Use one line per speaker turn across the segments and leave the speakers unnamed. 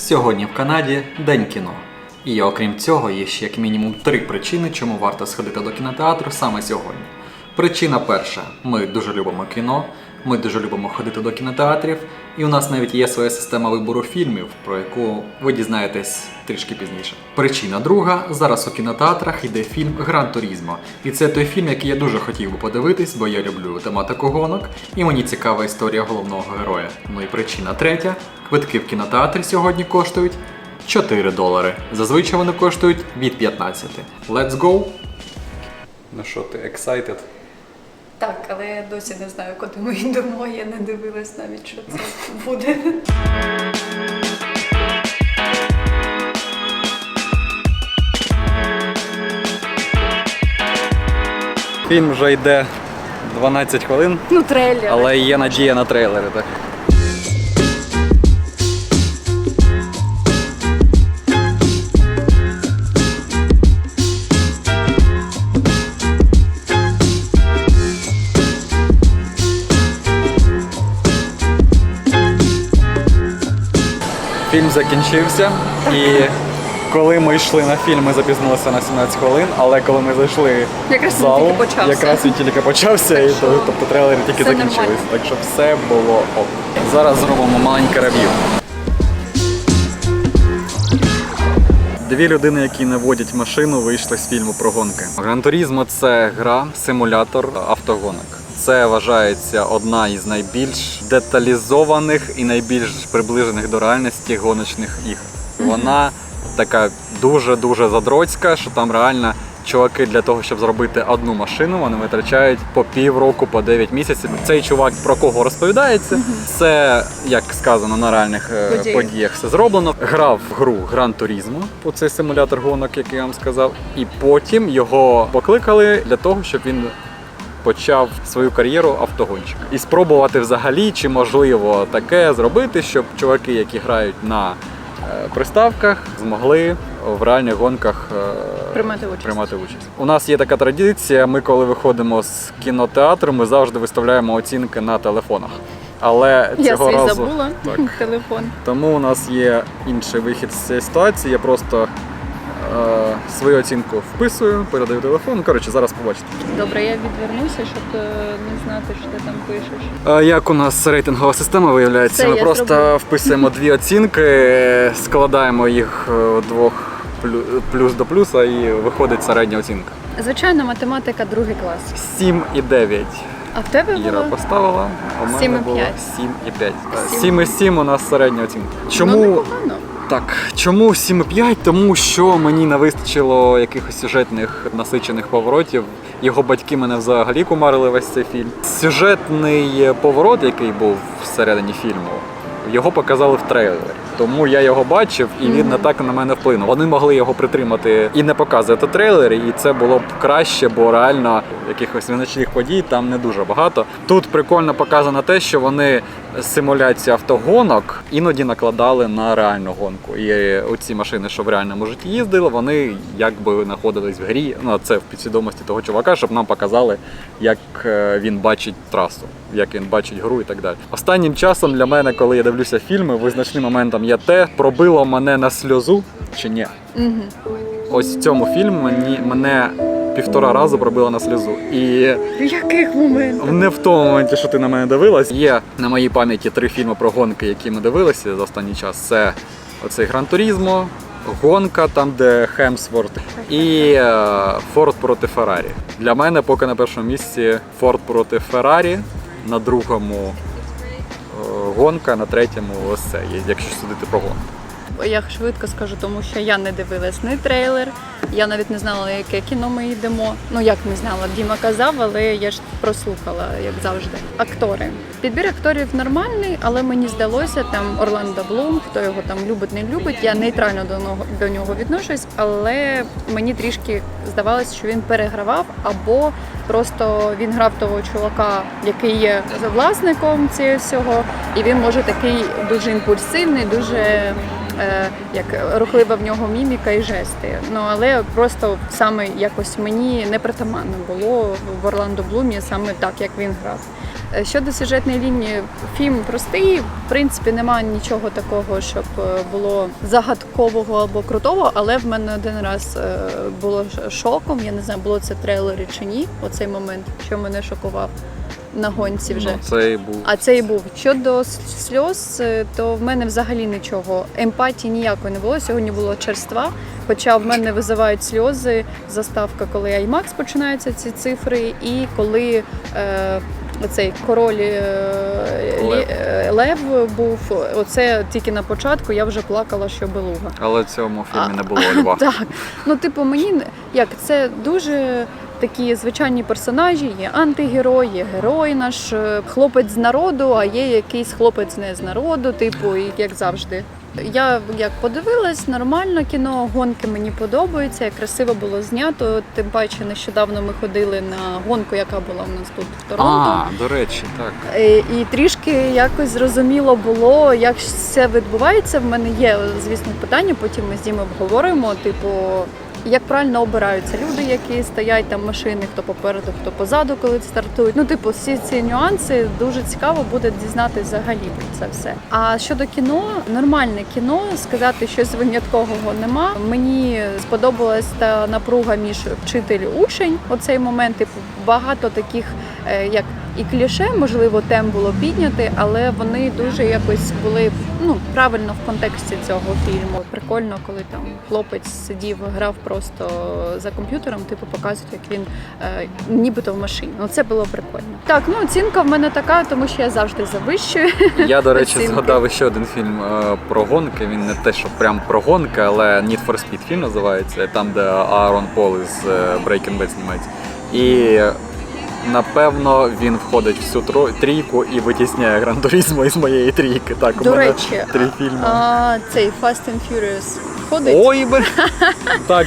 Сьогодні в Канаді День кіно. І окрім цього, є ще як мінімум три причини, чому варто сходити до кінотеатру саме сьогодні. Причина перша: ми дуже любимо кіно, ми дуже любимо ходити до кінотеатрів, і у нас навіть є своя система вибору фільмів, про яку ви дізнаєтесь трішки пізніше. Причина друга: зараз у кінотеатрах йде фільм Гран Турізмо. І це той фільм, який я дуже хотів би подивитись, бо я люблю тематику гонок, і мені цікава історія головного героя. Ну і причина третя: квитки в кінотеатрі сьогодні коштують 4 долари. Зазвичай вони коштують від 15. Let's go! Ну що ти, excited?
Так, але я досі не знаю, куди ми йдемо. Я не дивилась навіть, що це буде.
Фільм вже йде 12 хвилин,
Ну, трейлер.
але є надія на трейлери. Так. Фільм закінчився і. Коли ми йшли на фільм, ми запізнилися на 17 хвилин, але коли ми зайшли
Якраз
в
він тільки почався.
якраз він тільки почався, і
що
то- тобто трейлери тільки
все
закінчились.
нормально.
Так що все було ок. Зараз зробимо маленьке рев'ю. Дві людини, які не водять машину, вийшли з фільму про гонки. Гран Турізмо це гра, симулятор автогонок. Це вважається одна із найбільш деталізованих і найбільш приближених до реальності гоночних ігр. Вона така дуже-дуже задроцька, що там реально чуваки для того, щоб зробити одну машину, вони витрачають по півроку, по 9 місяців. Цей чувак про кого розповідається, це як сказано на реальних е,
Подіях.
подіях все зроблено. Грав в гру Гран Турізмо, цей симулятор гонок, який я вам сказав, і потім його покликали для того, щоб він почав свою кар'єру автогонщика і спробувати взагалі, чи можливо таке зробити, щоб чуваки, які грають на е, приставках, змогли в реальних гонках е,
Приймати участь.
приймати участь. У нас є така традиція. Ми, коли виходимо з кінотеатру, ми завжди виставляємо оцінки на телефонах. Але
Я
цього разу
забула
Так.
телефон.
тому у нас є інший вихід з цієї ситуації. Я просто свою оцінку вписую, передаю телефон. Коротше, зараз побачите.
Добре, я відвернуся, щоб е, не знати, що ти там пишеш.
А Як у нас рейтингова система виявляється?
Це
Ми просто
зроблю.
вписуємо дві оцінки, складаємо їх е, двох плюс до плюса і виходить середня оцінка.
Звичайно, математика другий клас.
7 і 9
А в тебе
Іра
було?
поставила, а в мене було
п'ять.
7 і 5.
Сім.
7 і 7 у нас середня оцінка. Чому
Ну, непогано.
Так? Чому 7 і 5? Тому що мені не вистачило якихось сюжетних насичених поворотів. Його батьки мене взагалі кумарили весь цей фільм. Сюжетний поворот, який був всередині фільму, його показали в трейлері. Тому я його бачив, і він не так на мене вплинув. Вони могли його притримати і не показувати в трейлері, і це було б краще, бо реально якихось визначних подій там не дуже багато. Тут прикольно показано те, що вони симуляцію автогонок іноді накладали на реальну гонку. І оці машини, що в реальному житті їздили, вони якби знаходились в грі. Ну це в підсвідомості того чувака, щоб нам показали, як е, він бачить трасу, як він бачить гру і так далі. Останнім часом для мене, коли я дивлюся фільми, визначним моментом є те, пробило мене на сльозу чи ні.
Мгм.
Ось в цьому фільмі мені мене півтора разу пробило на сльозу. І
В яких моментах?
не в тому моменті, що ти на мене дивилась. Є на моїй пам'яті три фільми про гонки, які ми дивилися за останній час. Це оцей Гран Турізмо, гонка, там де Хемсворт, і е, Форд проти Феррарі. Для мене поки на першому місці Форд проти Феррарі, на другому е, гонка, на третьому ось це, є, якщо судити про гонку.
Я швидко скажу, тому що я не дивилась ні трейлер, я навіть не знала, на яке кіно ми йдемо. Ну як не знала, Діма казав, але я ж прослухала, як завжди. Актори. Підбір акторів нормальний, але мені здалося там Орландо Блум, хто його там любить, не любить. Я нейтрально до нього до нього відношусь, але мені трішки здавалося, що він перегравав, або просто він грав того чувака, який є власником цього всього, і він може такий дуже імпульсивний, дуже як рухлива в нього міміка і жести. Ну але просто саме якось мені не притаманно було в Орландо Блумі саме так, як він грав. Е, Щодо сюжетної лінії, фільм простий. В принципі, немає нічого такого, щоб е, було загадкового або крутого, але в мене один раз е, було шоком. Я не знаю, було це трейлері чи ні. Оцей момент, що мене шокував на гонці вже.
Ну, цей був.
А це і був. Щодо сльоз, е, то в мене взагалі нічого. Емпатії ніякої не було. Сьогодні було черства. Хоча в мене визивають сльози заставка, коли IMAX починаються ці цифри, і коли е, цей король е,
Лев.
Лев. Лев був. Оце тільки на початку я вже плакала, що белуга.
Але в цьому фільмі
А-
не було льва.
Так, ну типу, мені як це дуже такі звичайні персонажі. Є антигерой, є герой наш е, хлопець з народу, а є якийсь хлопець не з народу, типу, як завжди. Я як подивилась, нормально кіно, гонки мені подобаються, як красиво було знято. Тим паче нещодавно ми ходили на гонку, яка була у нас тут в Торонто.
А, до речі, так.
Е, І трішки якось зрозуміло було, як це відбувається. В мене є, звісно, питання. Потім ми з Дімою обговоримо. Типу, як правильно обираються люди, які стоять там машини, хто попереду, хто позаду, коли стартують. Ну, типу, всі ці нюанси дуже цікаво буде дізнатися взагалі про це все. А щодо кіно, нормальне кіно, сказати щось виняткового нема. Мені сподобалась та напруга між вчитель і учень. Оцей момент, типу, багато таких е, як і кліше, можливо, тем було підняти, але вони дуже якось були ну правильно в контексті цього фільму. Прикольно, коли там хлопець сидів, грав просто за комп'ютером, типу показують, як він е, нібито в машині. Ну це було прикольно. Так, ну оцінка в мене така, тому що я завжди завищую.
Я, до речі,
Оцінки.
згадав ще один фільм е, про гонки. Він не те, що прям про гонки, але Need for Speed фільм називається, там, де Аарон Пол із е, Breaking Bad знімається. І напевно він входить в тро- трійку і витісняє грантурізму із моєї трійки. Так, у
До
мене
речі,
три фільми.
А, цей Fast and Furious ходить.
Ой, бе. так.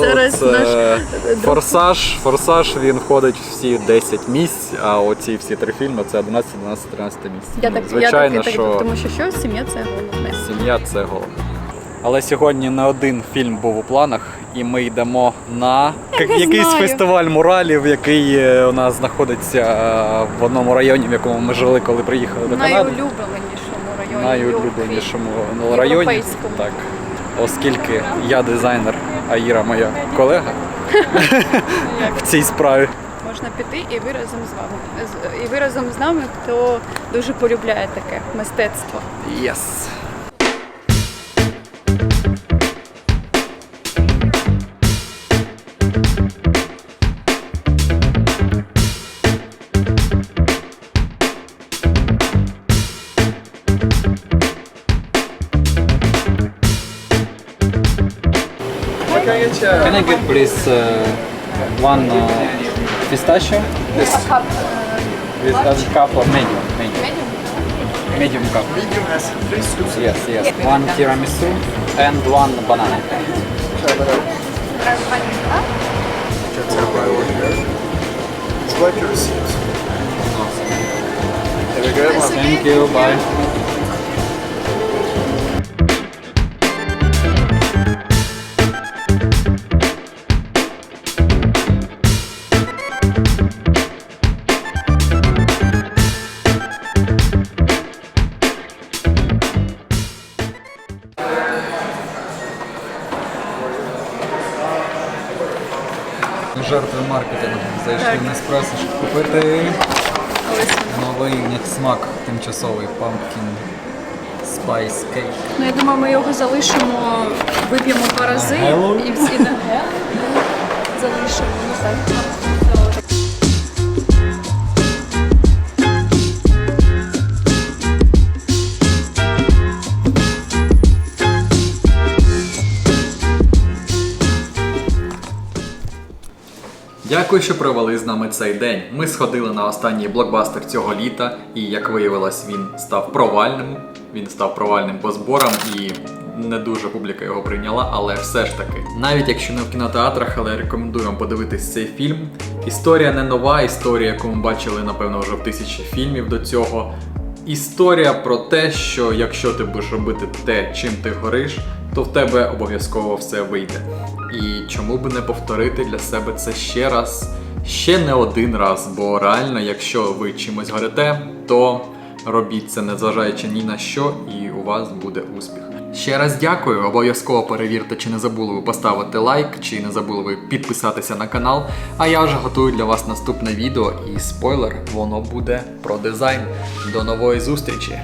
Зараз
це
наш друг-
Форсаж, Форсаж він входить в всі 10 місць, а оці всі три фільми це 11, 12, 13 місце.
Я
Ну,
так,
Звичайно,
я так,
що...
так, тому що що сім'я це головне.
Сім'я це головне. Але сьогодні не один фільм був у планах, і ми йдемо на
Я не
якийсь
знаю.
фестиваль муралів, який е, у нас знаходиться е, в одному районі, в якому ми жили, коли приїхали до Канади.
Найулюбленішому районі.
Найулюбленішому районі.
Європейському.
Так. Оскільки я дизайнер, а Іра моя колега в цій справі.
Можна піти і ви разом з вами. З- І ви разом з нами, хто дуже полюбляє таке мистецтво.
Єс!
Please uh, one uh, pistachio? This with a cup or medium, medium, medium cup.
Medium acid, please.
Yes, yes. One tiramisu and one banana.
That's our by order here. Select your receipts. Very good.
Thank you. Bye.
Жертви маркетингу. Зайшли
Так.
на еспресо, щоб купити новий у них смак тимчасовий pumpkin spice cake.
Ну я думаю, ми його залишимо, вип'ємо два рази і всі на гел. Залишимо. Ну так.
Дякую, що провели з нами цей день. Ми сходили на останній блокбастер цього літа, і як виявилось, він став провальним. Він став провальним по зборам і не дуже публіка його прийняла, але все ж таки, навіть якщо не в кінотеатрах, але рекомендуємо подивитись цей фільм. Історія не нова, історія, яку ми бачили, напевно, вже в тисячі фільмів до цього. Історія про те, що якщо ти будеш робити те, чим ти гориш, то в тебе обов'язково все вийде. І чому би не повторити для себе це ще раз? ще не один раз, бо реально, якщо ви чимось горите, то робіть це незважаючи ні на що, і у вас буде успіх. Ще раз дякую. Обов'язково перевірте, чи не забули ви поставити лайк, чи не забули ви підписатися на канал. А я вже готую для вас наступне відео і спойлер, воно буде про дизайн. До нової зустрічі!